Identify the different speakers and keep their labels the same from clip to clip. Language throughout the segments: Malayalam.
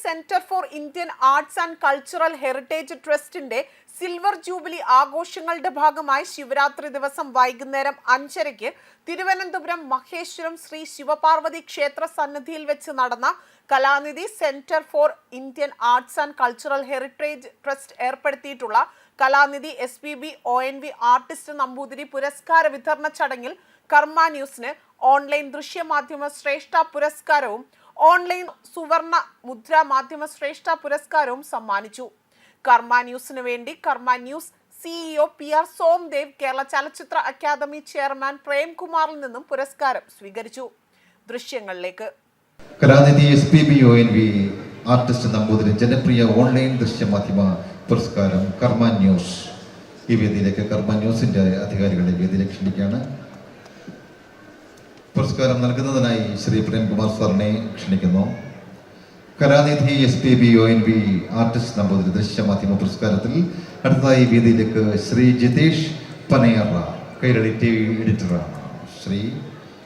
Speaker 1: Centre for Indian arts and cultural heritage ട്രസ്റ്റിന്റെ സിൽവർ ജൂബിലി ആഘോഷങ്ങളുടെ ഭാഗമായി ശിവരാത്രി ദിവസം വൈകുന്നേരം അഞ്ചരയ്ക്ക് തിരുവനന്തപുരം മഹേശ്വരം ശ്രീ ശിവപാർവതി ക്ഷേത്ര സന്നിധിയിൽ വെച്ച് നടന്ന Kalanidhi centre for Indian arts and cultural heritage trust ഏർപ്പെടുത്തിയിട്ടുള്ള Kalanidhi S P B O N V artist Namboothiri പുരസ്കാര വിതരണ ചടങ്ങിൽ കർമ്മ ന്യൂസിന് ഓൺലൈൻ ദൃശ്യമാധ്യമ ശ്രേഷ്ഠ പുരസ്കാരവും ഓൺലൈൻ സുവർണ മുദ്ര മാധ്യമ ശ്രേഷ്ഠ പുരസ്കാരവും സമ്മാനിച്ചു. കർമ്മ ന്യൂസിനു വേണ്ടി Karma news CEO P R Somdev Kerala Chalachitra academy chairman പ്രേംകുമാറിൽ നിന്നും പുരസ്കാരം സ്വീകരിച്ചു. ദൃശ്യങ്ങളിലേക്ക്.
Speaker 2: ആർട്ടിസ്റ്റ് നമ്പൂതിരി ജനപ്രിയ ഓൺലൈൻ ദൃശ്യമാധ്യമ പുരസ്കാരം കർമ്മ ന്യൂസ്. ഈ വേദിയിലേക്ക് കർമ്മ ന്യൂസിന്റെ അധികാരികളെ വേദിയിലേക്ക് ക്ഷണിക്കുകയാണ്. പുരസ്കാരം നൽകുന്നതിനായി ശ്രീ പ്രേംകുമാർ സാറിനെ ക്ഷണിക്കുന്നു. Kalanidhi S P B O N V artist Namboothiri ദൃശ്യമാധ്യമ പുരസ്കാരത്തിൽ അടുത്തതായി വേദിയിലേക്ക് ശ്രീ ജിതേഷ് പനയറ കൈരളി ടി വി എഡിറ്ററാണ്. ശ്രീ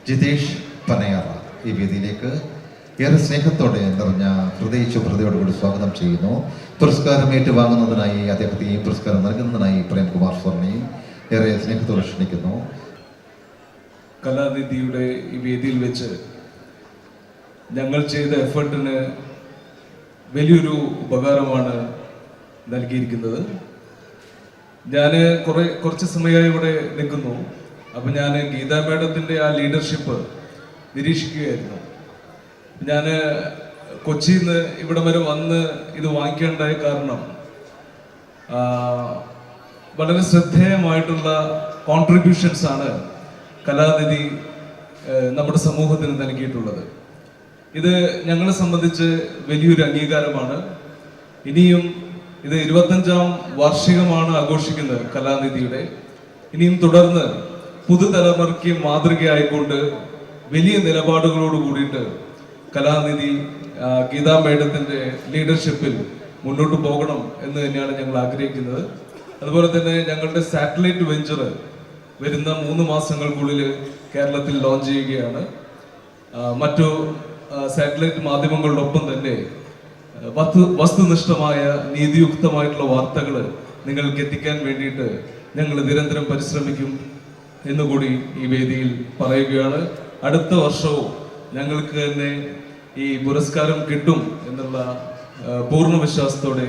Speaker 2: ജിതേഷ് പനയറ ഈ വേദിയിലേക്ക് ഏറെ സ്നേഹത്തോടെ നിറഞ്ഞ ഹൃദയ ശുഭ്രതയോടുകൂടി സ്വാഗതം ചെയ്യുന്നു. പുരസ്കാരം ഏറ്റുവാങ്ങുന്നതിനായി അദ്ദേഹത്തെ ഈ പുരസ്കാരം നൽകുന്നതിനായി പ്രേംകുമാർ സ്വർണയും ഏറെ സ്നേഹത്തോടെ ക്ഷണിക്കുന്നു.
Speaker 3: കലാനിധിയുടെ ഈ വേദിയിൽ വെച്ച് ഞങ്ങൾ ചെയ്ത എഫേർട്ടിന് വലിയൊരു ഉപകാരമാണ് നൽകിയിരിക്കുന്നത്. ഞാൻ കുറെ കുറച്ച് സമയമായി ഇവിടെ നിൽക്കുന്നു. അപ്പം ഞാൻ ഗീതാ മേഡത്തിന്റെ ആ ലീഡർഷിപ്പ് നിരീക്ഷിക്കുകയായിരുന്നു. ഞാൻ കൊച്ചിയിൽ നിന്ന് ഇവിടെ വരെ വന്ന് ഇത് വാങ്ങിക്കേണ്ടായ കാരണം വളരെ ശ്രദ്ധേയമായിട്ടുള്ള കോൺട്രിബ്യൂഷൻസ് ആണ് കലാനിധി നമ്മുടെ സമൂഹത്തിന് നൽകിയിട്ടുള്ളത്. ഇത് ഞങ്ങളെ സംബന്ധിച്ച് വലിയൊരു അംഗീകാരമാണ്. ഇനിയും ഇത് ഇരുപത്തഞ്ചാം വാർഷികമാണ് ആഘോഷിക്കുന്നത് കലാനിധിയുടെ. ഇനിയും തുടർന്ന് പുതുതലമുറയ്ക്ക് മാതൃകയായിക്കൊണ്ട് വലിയ നിലപാടുകളോട് കൂടിയിട്ട് കലാനിധി ഗീതാ മേഡത്തിന്റെ ലീഡർഷിപ്പിൽ മുന്നോട്ട് പോകണം എന്ന് തന്നെയാണ് ഞങ്ങൾ ആഗ്രഹിക്കുന്നത്. അതുപോലെ തന്നെ ഞങ്ങളുടെ സാറ്റലൈറ്റ് വെഞ്ചർ വരുന്ന മൂന്ന് മാസങ്ങൾക്കുള്ളിൽ കേരളത്തിൽ ലോഞ്ച് ചെയ്യുകയാണ്. മറ്റു സാറ്റലൈറ്റ് മാധ്യമങ്ങളോടൊപ്പം തന്നെ വസ്തു വസ്തുനിഷ്ഠമായ നീതിയുക്തമായിട്ടുള്ള വാർത്തകൾ നിങ്ങൾക്ക് എത്തിക്കാൻ വേണ്ടിയിട്ട് ഞങ്ങൾ നിരന്തരം പരിശ്രമിക്കും എന്നുകൂടി ഈ വേദിയിൽ പറയുകയാണ്. അടുത്ത വർഷവും ഞങ്ങൾക്ക് തന്നെ ഈ പുരസ്കാരം കിട്ടും എന്നുള്ള പൂർണ വിശ്വാസത്തോടെ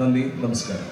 Speaker 3: നന്ദി നമസ്കാരം.